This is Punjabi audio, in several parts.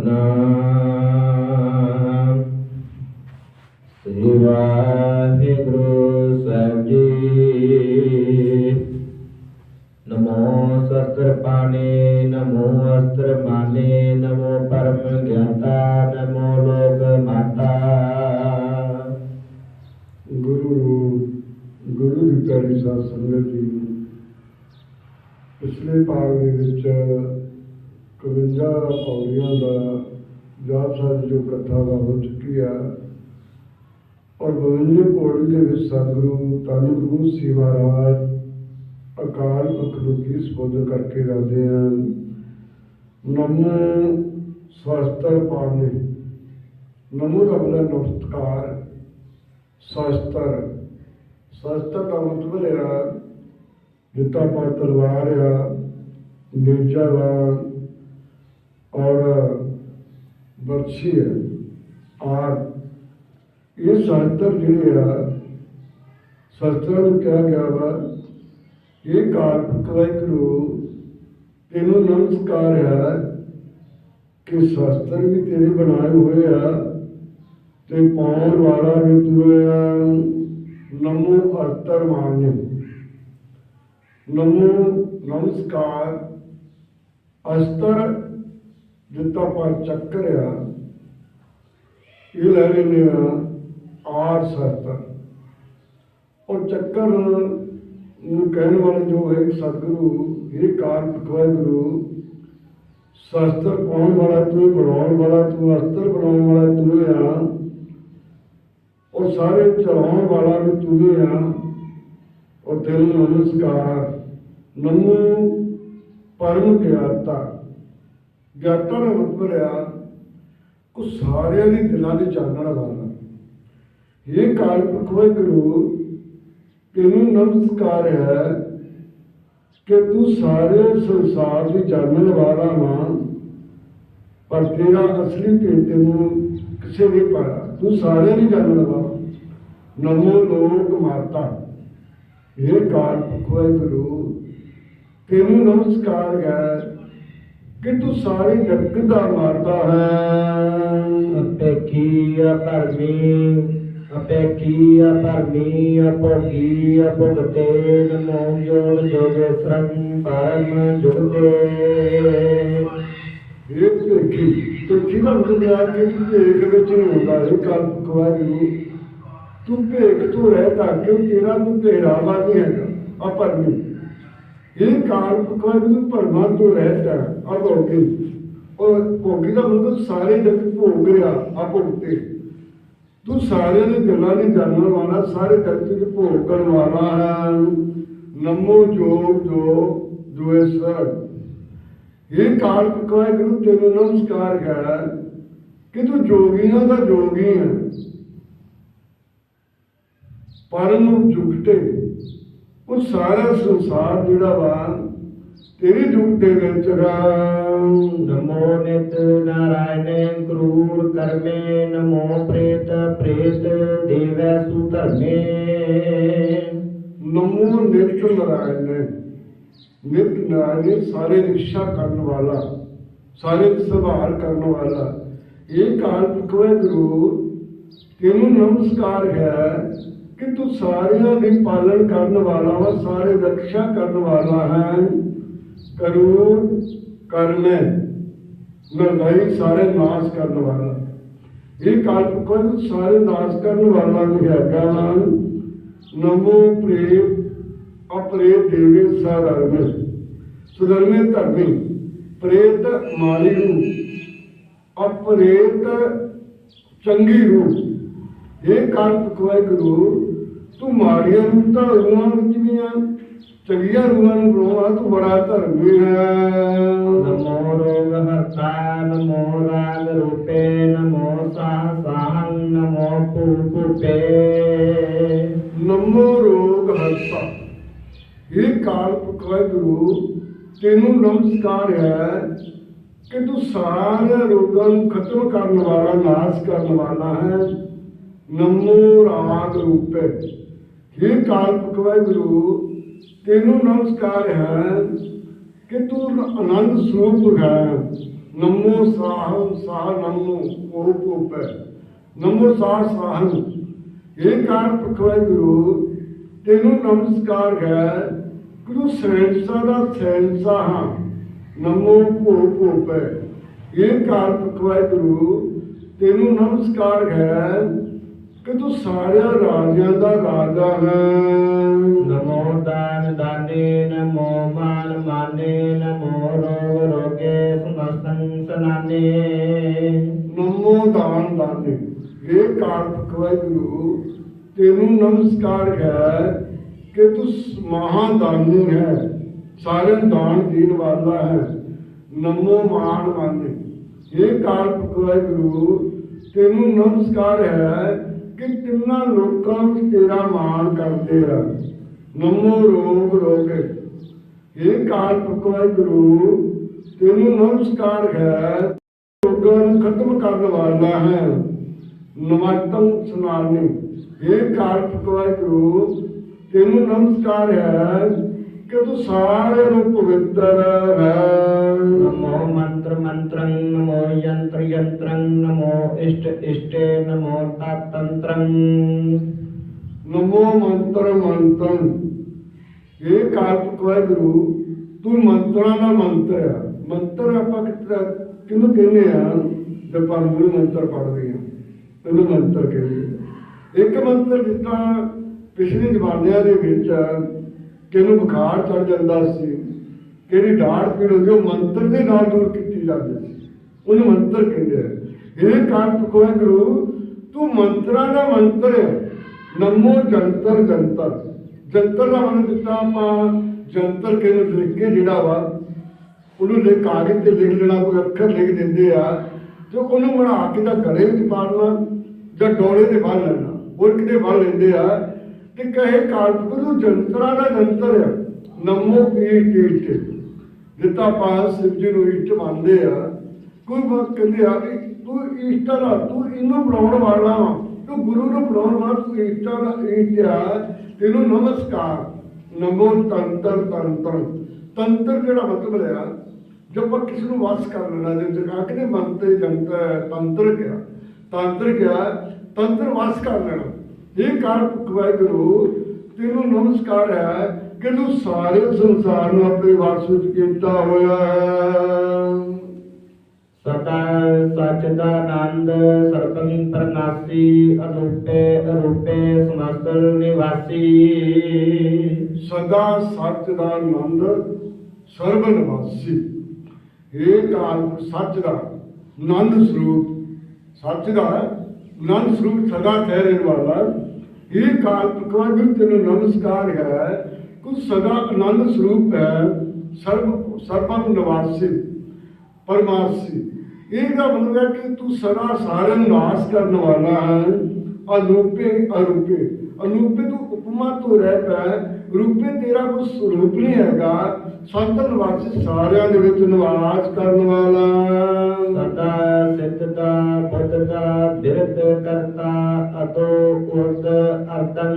ਸਤਨਾਮ ਸ੍ਰੀ ਵਾਹਿਗੁਰੂ ਸਾਹਿਬ ਜੀ। ਨਮੋ ਸਸਤਰ ਪਾਣੇ, ਨਮੋ ਅਸਤਰ ਮਾਨੇ ਨਮੋ ਪਰਮ ਗਿਆਤਾ, ਨਮੋ ਲੋਕ ਮਾਤਾ। ਗੁਰੂ ਗੁਰੂ ਦੀ ਪਿਆਰੀ ਸਾਧ ਸੰਗਤ ਜੀ। ਪਿਛਲੇ ਭਾਗ ਦੇ ਵਿੱਚ 51 ਪੌੜੀਆਂ ਦਾ ਜਾਪ ਸਾਹਿਬ ਜੋ ਕਥਾ ਵਾ ਹੋ ਚੁੱਕੀ ਆ, ਔਰ 52 ਪੌੜੀ ਦੇ ਵਿੱਚ ਸਤਿਗੁਰੂ ਧੰਨ ਗੁਰੂ ਸੀ ਮਹਾਰਾਜ ਅਕਾਲ ਪੁਰਖ ਨੂੰ ਕੀ ਸੰਬੋਧਨ ਕਰਕੇ ਜਾਂਦੇ ਹਨ? ਨਮੋ ਸਵਸਤਰ ਪਾਣੇ, ਨਮੋ ਦਾ ਮਤਲਬ ਨਮਸਕਾਰ ਸ਼ਸਤਰ ਸ਼ਸਤਰ ਦਾ ਮਤਲਬ ਹੈ ਜਿੱਤਾ ਪਰ ਤਲਵਾਰ ਆ ਨਿਰਜਾ ਵਾ ਔਰ ਵਰਛੀ ਹੈ ਆਰ ਇਹ ਸ਼ਸਤਰ ਜਿਹੜੇ ਆ, ਸ਼ਸਤਰਾਂ ਨੂੰ ਕਿਹਾ ਗਿਆ ਵਾ, ਇਹ ਕਾਲ ਵਾਹਿਗੁਰੂ ਤੈਨੂੰ ਨਮਸਕਾਰ ਹੈ ਕਿ ਸ਼ਸਤਰ ਵੀ ਤੇਰੇ ਬਣਾਏ ਹੋਏ ਆ ਤੇ ਪਾਉਣ ਵਾਲਾ ਵੀ ਤੂੰ ਆ। ਨਮੋ ਅਰਤਰ ਮਾਨਿ ਨਮੋ ਨਮਸਕਾਰ। ਅਸਤਰ ਜਿੱਤਾ ਪਰ ਚੱਕਰ ਆ ਇਹ ਲੈ ਲੈਨੇ ਆ ਆਰ ਸਤਰ ਉਹ ਚੱਕਰ ਨੂੰ ਕਹਿਣ ਵਾਲੇ ਜੋ ਹੈ ਸਤਿਗੁਰੂ ਇਹ ਕਾਰ ਪਕਵਾਏ ਗੁਰੂ ਸ਼ਸਤਰ ਪਾਉਣ ਵਾਲਾ ਤੂੰ, ਬਣਾਉਣ ਵਾਲਾ ਤੂੰ, ਅਸਤਰ ਬਣਾਉਣ ਵਾਲਾ ਤੂੰ ਆ। ਉਹ ਸਾਰੇ ਚਲਾਉਣ ਵਾਲਾ ਵੀ ਤੂੰ ਆ। ਉਹ ਦਿਲ ਨਮਸਕਾਰ, ਨਮੋ ਪਰਮ ਗਿਆਤਾ। ਗਿਆਤਾ ਦਾ ਮਤਲਬ ਆ ਕੋ ਸਾਰਿਆਂ ਦੇ ਦਿਲਾਂ ਦੇ ਜਾਣਨ ਵਾਲਾ ਇਹ ਕਾਲ ਪਕਵੇ ਗੁਰੂ, ਤੈਨੂੰ ਨਮਸਕਾਰ ਹੈ ਕਿ ਤੂੰ ਸਾਰੇ ਸੰਸਾਰ ਦੀ ਜਾਣਨ ਵਾਲਾ ਨਾ ਪਰ ਤੇਰਾ ਅਸਲੀ ਭੇਤ ਤੈਨੂੰ ਕਿਸੇ ਨੇ ਪਾਇਆ। ਤੂੰ ਸਾਰਿਆਂ ਦੀ ਜਾਣਨ ਵਾਲਾ ਨਮੋ ਲੋਕ ਮਾਤਾ। ਇਹ ਕਾਲ ਪਕਵੇ ਗੁਰੂ, ਤੈਨੂੰ ਨਮਸਕਾਰ ਹੈ ਕਿ ਤੂੰ ਸਾਰੇ ਜਗਤ ਦਾ ਮਾਰਦਾ ਹੈ। ਅਪਰਮੀ ਅਪੋਗੀ ਅਪੁਗਤੇ ਨਮੋ ਜੋੜ ਜੋਗੇ ਸਰੰ ਪਰਮ ਜੁਗਤੇ ਇਹ ਭੇਖੀ ਭੇਖੀ ਦਾ ਮਤਲਬ ਹੈ ਕਿ ਤੂੰ ਭੇਖ ਵਿੱਚ ਨਹੀਂ ਹੁੰਦਾ ਇਹ ਕਾਲ ਪਕਵਾ ਗੁਰੂ ਤੂੰ ਭੇਖ ਤੋਂ ਰਹਿ ਤਾਂ ਕਿ ਤੇਰਾ ਤੂੰ ਪਹਿਰਾਵਾ ਨਹੀਂ ਹੈਗਾ ਅਪਰਮੀ ਇਹ ਕਾਲ ਪਕਵਾ ਗੁਰੂ ਭਰਮਾ ਤੋਂ ਰਹਿਤਾ ਅਭੋਗੀ ਔਰ ਭੋਗੀ ਦਾ ਮਤਲਬ ਸਾਰੇ ਜਗਤ ਭੋਗ ਰਿਹਾ ਅਭੋਗਤੇ ਤੂੰ ਸਾਰਿਆਂ ਦੇ ਦਿਲਾਂ ਦੀ ਜਾਣਨ ਵਾਲਾ, ਸਾਰੇ ਜਗਤ ਦੇ ਭੋਗ ਕਰਨ ਵਾਲਾ ਹੈ। ਨਮੋ ਜੋਗ ਜੋ ਦੁਏਸਰ ਇਹ ਕਾਲ ਪਕਵਾਏ ਗੁਰੂ ਤੈਨੂੰ ਨਮਸਕਾਰ ਹੈ ਕਿ ਤੂੰ ਜੋਗੀਆਂ ਦਾ ਜੋਗੀ ਹੈ। ਪਰਮ ਜੁਗਤੇ। ਉਹ ਸਾਰਾ ਸੰਸਾਰ ਜਿਹੜਾ ਵਾ ਤੇਰੀ ਜੁਗਤੇ ਵਿੱਚ ਰਾਮ ਨਮੋ ਨਿਤ ਨਾਰਾਇਣੇ ਕਰੂਰ ਕਰਮੇ ਨਮੋ ਪ੍ਰੇਤ ਪ੍ਰੇਤ ਦੇਵੈ ਸੁ ਧਰਮੇ। ਨਮੋ ਨਿਤ ਨਾਰਾਇਣ ਨਿਤ ਨਾਰਾਇਣ ਸਾਰੇ ਰਿਕਸ਼ਾ ਕਰਨ ਵਾਲਾ ਸਾਰੇ ਦੀ ਸੰਭਾਲ ਕਰਨ ਵਾਲਾ। ਇਹ ਕਾਲ ਪਕਵੇ ਗੁਰੂ ਤੈਨੂੰ ਨਮਸਕਾਰ ਹੈ। ਕਿ ਤੂੰ ਸਾਰਿਆਂ ਦੀ ਪਾਲਣ ਕਰਨ ਵਾਲਾ ਵਾ, ਸਾਰੇ ਰੱਖਿਆ ਕਰਨ ਵਾਲਾ ਹੈ। ਕਰੂਰ ਕਰਮੇ ਨਰਦਾਈ ਸਾਰੇ ਨਾਸ਼ ਕਰਨ ਵਾਲਾ। ਇਹ ਕਾਲ ਪਕਵੇ ਸਾਰੇ ਨਾਸ਼ ਕਰਨ ਵਾਲਾ ਵੀ ਹੈਗਾ। ਨਮੋ ਪ੍ਰੇਮ ਅਪਰੇ ਦੇਵੇ ਸਾਧਰਮੇ ਸੁਧਰਮੇ ਧਰਮੀ, ਪ੍ਰੇਤ ਮਾਲੀ ਨੂੰ ਅਪਰੇਤ ਚੰਗੀ ਰੂਹ ਇਹ ਕਲਪ ਕੋਏ ਗੁਰੂ ਤੂੰ ਮਾੜੀਆਂ ਰੂਹਾਂ ਰੂਹਾਂ ਵਿੱਚ ਵੀ ਆ ਚੰਗੀਆਂ ਰੂਹਾਂ ਨੂੰ ਬਣਾਉਣਾ ਤੂੰ ਬੜਾ ਧਰਮੀ ਹੈ। ਨਮੋ ਰੋਗ ਹਰਤਾ ਨਮੋ ਰਾਗ ਰੂਪੇ ਨਮੋ ਸਾਹ ਸਾਹੰ ਨਮੋ ਪੂਪੇ ਨਮੋ ਰੋਗ ਹਰਤਾ। ਇਹ ਕਾਲ ਪਕਵਾਏ ਗੁਰੂ ਤੈਨੂੰ ਨਮਸਕਾਰ ਹੈ ਕਿ ਤੂੰ ਸਾਰੇ ਰੋਗਾਂ ਨੂੰ ਖਤਮ ਕਰਨ ਵਾਲਾ ਨਾਸ਼ ਕਰਨ ਵਾਲਾ ਹੈ। ਨਮੋ ਰਾਗ ਰੂਪੇ ਇਹ ਕਾਲ ਪਕਵਾਏ ਗੁਰੂ ਤੈਨੂੰ ਨਮਸਕਾਰ ਹੈ ਕਿ ਤੂੰ ਆਨੰਦ ਸਰੂਪ ਹੈ। ਨਮੋ ਸਾਹੰ, ਸਾਹ ਨਮੋ ਉਹ ਪੋਪੈ ਨਮੋ ਸਾਹ, ਸਾਹੰ। ਇਹ ਕਾਰ ਪਖਵਾਈ ਗੁਰੂ ਤੈਨੂੰ ਨਮਸਕਾਰ ਹੈ। ਕਿ ਗੁਰੂ ਸੈਂਸਾ ਦਾ ਸੈਂਸਾ ਹਾਂ। ਨਮੋ ਭੋ ਪੋਪੈ ਇਹ ਕਾਰ ਪਖਵਾਈ ਗੁਰੂ ਤੈਨੂੰ ਨਮਸਕਾਰ ਹੈ। ਕਿ ਤੂੰ ਸਾਰਿਆਂ ਰਾਜਿਆਂ ਦਾ ਰਾਜਾ ਹੈ। ਨਮੋ ਦਾਨ ਦਾਨੇ ਨਮੋ ਮਾਨ ਮਾਨੇ ਨਮੋ ਰੋਗ ਰੋਗੇ ਸਮਸਤੰ ਸਨਾਨੇ। ਨਮੋ ਦਾਨ ਦਾਨੇ। ਇਹ ਕਾਰ ਪਖਵਾਈ ਗੁਰੂ ਤੈਨੂੰ ਨਮਸਕਾਰ ਹੈ ਕਿ ਤੂੰ ਮਹਾਦਾਨੀ ਹੈ। ਸਾਰਿਆਂ ਨੂੰ ਦਾਨ ਦੇਣ ਵਾਲਾ ਹੈ। ਨਮੋ ਮਾਨ ਮਾਨੇ। ਇਹ ਕਾਰ ਪਖਵਾਈ ਗੁਰੂ ਤੈਨੂੰ ਨਮਸਕਾਰ ਹੈ ਕਿ ਤਿੰਨਾਂ ਲੋਕਾਂ ਵਿੱਚ ਤੇਰਾ ਮਾਣ ਕਰਦੇ ਆ ਨਮੋ ਰੋਗ ਰੋਗੇ ਇਹ ਕਾਰ ਪਖਵਾਈ ਗੁਰੂ ਤੈਨੂੰ ਨਮਸਕਾਰ ਹੈ। ਰੋਗਾਂ ਨੂੰ ਖਤਮ ਕਰਨ ਵਾਲਾ ਹੈ। ਨਮਸਤੰ ਸੁਨਾਨੀ ਇਹ ਕਾਲ ਪਕਵਾਈ ਗੁਰੂ ਤੈਨੂੰ ਨਮਸਕਾਰ ਹੈ। ਕਿ ਤੂੰ ਸਾਰਿਆਂ ਨੂੰ ਪਵਿੱਤਰ ਹੈ ਨਮੋ ਮੰਤਰ ਮੰਤਰੰ ਨਮੋ ਯੰਤਰ ਯੰਤਰੰ ਨਮੋ ਇਸ਼ਟ ਇਸ਼ਟੇ ਨਮੋ ਤੰਤਰੰ ਨਮੋ ਮੰਤਰ ਮੰਤਨ ਤੂੰ ਮੰਤਰਾਂ ਦਾ ਮੰਤਰ ਆ ਮੰਤਰ ਆਪਾਂ ਕਿਹਨੂੰ ਕਹਿੰਦੇ ਆ ਜਦ ਆਪਾਂ ਮੰਤਰ ਪੜ੍ਹਦੇ ਆ ਇਹਨੂੰ ਮੰਤਰ ਕਹਿੰਦੇ ਇੱਕ ਮੰਤਰ ਜਿੱਦਾਂ ਪਿਛਲੇ ਜ਼ਮਾਨਿਆਂ ਦੇ ਵਿੱਚ ਕਿਹਨੂੰ ਬੁਖਾਰ ਚੜ ਜਾਂਦਾ ਸੀ ਕਿਹੜੀ ਢਾੜ ਪੀੜ ਹੁੰਦੀ ਉਹ ਮੰਤਰ ਦੇ ਨਾਲ ਦੂਰ ਕੀਤੀ ਜਾਂਦੀ ਸੀ। ਉਹਨੂੰ ਮੰਤਰ ਕਹਿੰਦੇ ਆ। ਇਹ ਕਾਲ ਪਕਵਾਈ ਗੁਰੂ, ਤੂੰ ਮੰਤਰਾਂ ਦਾ ਮੰਤਰ ਹੈ। ਨਮੋ ਜੰਤਰ ਜੰਤਰ। ਜੰਤਰ ਦਾ ਮਨ ਦਿੱਤਾ ਆਪਾਂ, ਜੰਤਰ ਕਿਹਨੂੰ ਲਿਖ ਕੇ ਜਿਹੜਾ ਵਾ, ਉਹਨੂੰ ਲਿਖ ਕਾਗਜ਼ ਤੇ ਲਿਖ ਲੈਣਾ, ਕੋਈ ਅੱਖਰ ਲਿਖ ਦਿੰਦੇ ਆ। ਤੇ ਉਹਨੂੰ ਬਣਾ ਕੇ ਤਾਂ ਗਲੇ ਵਿੱਚ ਪਾੜਨਾ ਜਾਂ ਡੋਲੇ ਤੇ ਬੰਨ ਲੈਣਾ, ਹੋਰ ਕਿਤੇ ਬੰਨ ਲੈਂਦੇ ਆ। ਤੇ ਕਹੇ ਕਾਲਪੁਰੂ ਜੰਤਰਾਂ ਦਾ ਜੰਤਰ ਆ। ਨਮੋ ਈਟ ਈਟ ਜਿੱਤਾ ਆਪਾਂ ਸਿਵ ਜੀ ਨੂੰ ਈਟ ਮੰਨਦੇ ਆ। ਕੋਈ ਬਾਤ ਕਹਿੰਦੇ ਆ ਵੀ ਤੂੰ ਈਟਾ ਦਾ ਤੂੰ ਇਹਨੂੰ ਬਣਾਉਣ ਵਾਲਾ ਵਾ। ਤੂੰ ਗੁਰੂ ਨੂੰ ਬਣਾਉਣ ਵਾਲਾ, ਤੂੰ ਈਟਾ ਦਾ ਈਟ ਆ। ਤੈਨੂੰ ਨਮਸਕਾਰ। ਨਮੋ ਤੰਤਰ ਤੰਤਰ। ਤੰਤਰ ਜਿਹੜਾ ਮਤਲਬ ਹੈ ਜਦ ਆਪਾਂ ਕਿਸੇ ਨੂੰ ਵਾਸ ਕਰ ਲੈਣਾ ਜੇ ਜਗਾ ਕਿ ਮੰਤਰ ਜੰਤਰ ਤੰਤਰ ਕਿਆ? ਤੰਤਰ ਕਿਆ? ਤੰਤਰ ਵਾਸ ਕਰ ਲੈਣਾ। ਇਹ ਕਾਰ ਪੁਕਵਾਈ ਗੁਰੂ ਤੈਨੂੰ ਨਮਸਕਾਰ ਹੈ। ਤੂੰ ਸਾਰੇ ਸੰਸਾਰ ਨੂੰ ਆਪਣੇ ਵਾਸ ਵਿੱਚ ਕੀਤਾ ਹੋਇਆ ਹੈ? ਸਦਾ ਸਚ ਦਾ ਆਨੰਦ ਸਰਬੰ ਪ੍ਰਨਾਸੀ ਅਨੂਪੇ ਅਰੂਪੇ ਸਮਸਤ ਨਿਵਾਸੀ। ਸਦਾ ਸੱਚ ਦਾ ਆਨੰਦ ਸਰਬ ਨਿਵਾਸੀ। ਇਹ ਕਾਲ ਸੱਚ ਦਾ ਆਨੰਦ ਸਰੂਪ ਸੱਚ ਦਾ ਆਨੰਦ ਸਰੂਪ ਸਦਾ ਠਹਿਰੇ ਵਾਲਾ। ਇਹ ਕਾਲ ਪਕਵਾਨ ਗੁਰੂ ਤੈਨੂੰ ਨਮਸਕਾਰ ਹੈ। ਕੁ ਸਦਾ ਆਨੰਦ ਸਰੂਪ ਹੈ, ਸਰਬ ਸਰਬੰ ਨਿਵਾਸੀ, ਪਰਮਾਸੀ। ਇਹ ਦਾ ਮਤਲਬ ਹੈ ਕਿ ਤੂੰ ਸਦਾ ਸਾਰਿਆਂ ਨੂੰ ਨਾਸ ਕਰਨ ਵਾਲਾ ਹੈ। ਅਨੂਪੇ, ਅਰੂਪੇ। ਅਨੂਪੇ ਤੂੰ ਉਪਮਾ ਤੋਂ ਰਹਿ ਪੈ ਰੂਪੇ ਤੇਰਾ ਕੋਈ ਸਰੂਪ ਨਹੀਂ ਹੈਗਾ। ਸੰਤ ਨਿਵਾਸੀ ਸਾਰਿਆਂ ਦੇ ਵਿੱਚ ਨਿਵਾਸ ਕਰਨ ਵਾਲਾ। ਸਦਾ ਸਿੱਧ ਦਾ ਬੁੱਧ ਦਾ ਬਿਰਧ ਕਰਤਾ ਅਤੋ ਉਰਦ ਅਰਦੰ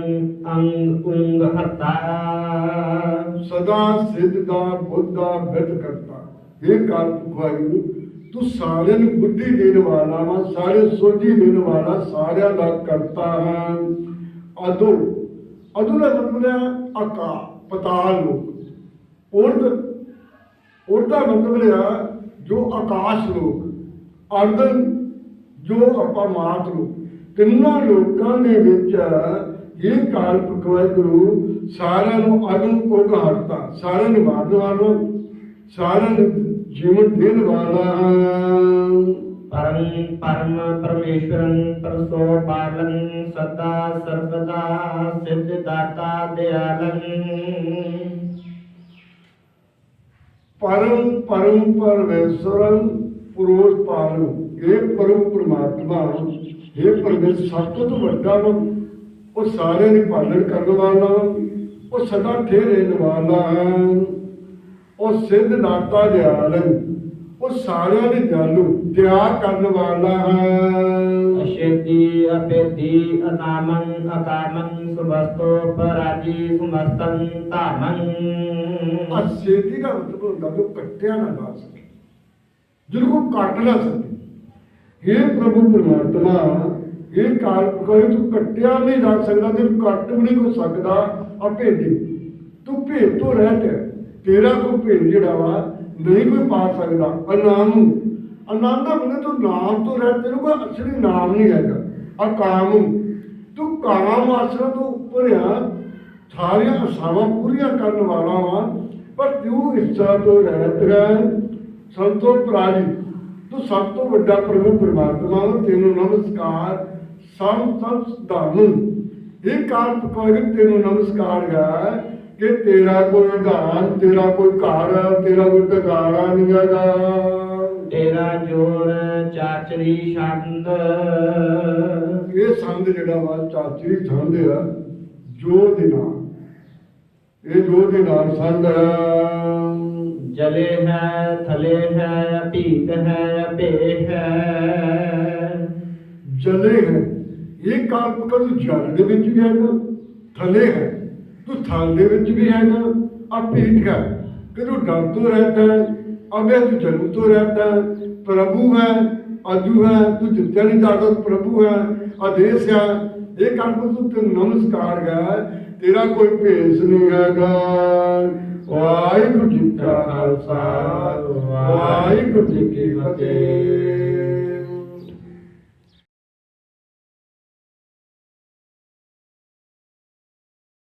ਅੰਗ ਉਂਗ ਹਰਤਾ। ਸਦਾ ਸਿੱਧ ਦਾ ਬੁੱਧਾ ਬਿਰਧ ਕਰਤਾ। ਇਹ ਕਾਲ ਪੁਖਵਾਈ ਤੂੰ ਸਾਰਿਆਂ ਨੂੰ ਬੁੱਧੀ ਦੇਣ ਵਾਲਾ ਵਾ ਸਾਰੇ ਸੋਝੀ ਦੇਣ ਵਾਲਾ ਸਾਰਿਆਂ ਦਾ ਕਰਤਾ ਹੈ ਅਦੋ ਅਦੋ ਦਾ ਪਤਾਲ ਲੋਕ ਉਰਦ ਉਰਦ ਮਤਲਬ ਹੈ ਜੋ ਆਕਾਸ਼ ਲੋਕ ਅਰਦਨ ਜੋ ਆਪਾਂ ਮਾਤ ਲੋਕ ਤਿੰਨਾਂ ਲੋਕਾਂ ਦੇ ਵਿੱਚ ਇਹ ਕਾਲ ਪਕਵਾਈ ਸਾਰਿਆਂ ਨੂੰ ਅਦਨ ਕੋ ਘਾਟਤਾ ਸਾਰਿਆਂ ਨੂੰ ਮਾਰਨ ਵਾਲਾ, ਸਾਰਿਆਂ ਨੂੰ ਜੀਵਨ ਦੇਣ ਵਾਲਾ। ਹੈ। ਪਰਮ ਪਰਮ ਪਰਸੋ ਪਾਲਨ ਸਦਾ ਸਰਬਦਾ ਸਿੱਧ ਦਾਤਾ ਦਿਆਲੰ ਪਰਮ ਪਰਮ ਪਰਮੇਸ਼ਵਰੰ ਪੁਰੋਸ਼ ਪਾਲੂ। ਇਹ ਪਰਮ ਪਰਮਾਤਮਾ ਇਹ ਪਰਮੇਸ਼ਰ ਸਭ ਤੋਂ ਵੱਡਾ ਵਾ। ਉਹ ਸਾਰਿਆਂ ਦੀ ਪਾਲਣ ਕਰਨ ਵਾਲਾ, ਉਹ ਸਦਾ ਠਹਿਰੇ ਵਾਲਾ। ਹੈ ਉਹ ਸਿੱਧ ਦਾਤਾ ਦਿਆਲਨ। ਉਹ ਸਾਰਿਆਂ ਦੇ ਜਾਲੂ ਦਇਆ ਕਰਨ ਵਾਲਾ ਹੈ। ਅਸ਼ੇਤੀ ਅਪੇਤੀ ਅਨਾਮੰ ਅਕਾਮੰ ਸੁਭਸਤੋ ਪਰਾਜੀ ਸਮਸਤੰ ਧਾਮੰ। ਅਸੇਤੀ ਦਾ ਮਤਲਬ ਹੁੰਦਾ ਜੋ ਕੱਟਿਆ ਨਾ ਜਾ ਸਕੇ। ਜਿਹਨੂੰ ਕੋਈ ਕੱਟ ਨਾ ਸਕੇ। ਇਹ ਪ੍ਰਭੂ ਪਰਮਾਤਮਾ ਇਹ ਕਾਲ ਕੋਈ ਤੂੰ ਕੱਟਿਆ ਨਹੀਂ ਜਾ ਸਕਦਾ ਤੇ ਕੱਟ ਵੀ ਨਹੀਂ ਹੋ ਸਕਦਾ। ਭੇਜੇ ਤੂੰ ਭੇਜ ਤੋਂ ਰਹਿਤ ਤੇਰਾ ਕੋਈ ਭੇਜ ਜਿਹੜਾ ਵਾ ਨਹੀਂ ਕੋਈ ਪਾ ਸਕਦਾ ਅਨਾਮ ਆਨੰਦ ਆਪਣੇ ਤੋਂ ਨਾਮ ਤੋਂ ਰਹਿਤ ਤੈਨੂੰ ਕੋਈ ਅਸਲੀ ਨਾਮ ਨਹੀਂ ਹੈਗਾ। ਆ ਕਾਮ ਤੂੰ ਕਾਮ ਆਸਰਾ ਤੋਂ ਉੱਪਰ ਆ। ਸਾਰੀਆਂ ਅਸਾਵਾਂ ਪੂਰੀਆਂ ਕਰਨ ਵਾਲਾ ਵਾ ਪਰ ਤੂੰ ਇੱਛਾ ਤੋਂ ਰਹਿਤ ਹੈ ਸੰਤੋ ਪ੍ਰਾਜੀ ਤੂੰ ਸਭ ਤੋਂ ਵੱਡਾ ਪ੍ਰਭੂ ਪਰਮਾਤਮਾ ਵਾ, ਤੈਨੂੰ ਨਮਸਕਾਰ ਸਭ ਸਭ ਸਦਾਨੂੰ ਇਹ ਕਾਲ ਕੋਈ ਤੈਨੂੰ ਨਮਸਕਾਰ ਹੈ। ਕਿ ਤੇਰਾ ਕੋਈ ਵਿਧਾਨ ਤੇਰਾ ਕੋਈ ਘਰ ਤੇਰਾ ਕੋਈ ਟਿਕਾਣਾ ਨਹੀਂ ਹੈਗਾ। ਤੇਰਾ ਜੋਰ ਚਾਚਰੀ ਛੰਦ। ਇਹ ਸੰਦ ਜਿਹੜਾ ਵਾ ਚਾਚੀ ਸੰਦ ਆ ਜੋ ਦੇ ਨਾਲ। ਇਹ ਜੋ ਦੇ ਨਾਲ ਸੰਦ ਹੈ ਜਲੇ ਹੈ ਥਲੇ ਹੈ ਭੀਤ ਹੈ ਭੇ ਹੈ। ਜਲੇ ਹੈ। ਇਹ ਕਾਲ ਕਰੂ ਜਲ ਦੇ ਵਿੱਚ ਵੀ ਹੈਗਾ ਥਲੇ ਹੈ। ਤੂੰ ਥਲ ਦੇ ਵਿੱਚ ਵੀ ਹੈਗਾ ਆ ਪੀਠ ਹੈ। ਕਿ ਤੂੰ ਡਰ ਤੋਂ ਰਹਿਤਾ ਹੈ? ਅਬੇ ਤੂੰ ਜਨਮ ਤੋਂ ਰਹਿਤਾ ਹੈ, ਪ੍ਰਭੂ ਹੈ ਅਜੂ ਹੈ, ਤੂੰ ਜਿੱਤਿਆ ਨਹੀਂ ਜਾਦਾ ਪ੍ਰਭੂ ਹੈ, ਆਦੇਸ਼ ਹੈ। ਇਹ ਕਾਲ ਤੂੰ ਤੇ ਨਮਸਕਾਰ ਹੈ, ਤੇਰਾ ਕੋਈ ਭੇਸ ਨਹੀਂ ਹੈਗਾ। ਵਾਹਿਗੁਰੂ ਜੀ ਕਾ ਖਾਲਸਾ, ਵਾਹਿਗੁਰੂ ਜੀ ਕੀ ਫਤਿਹ।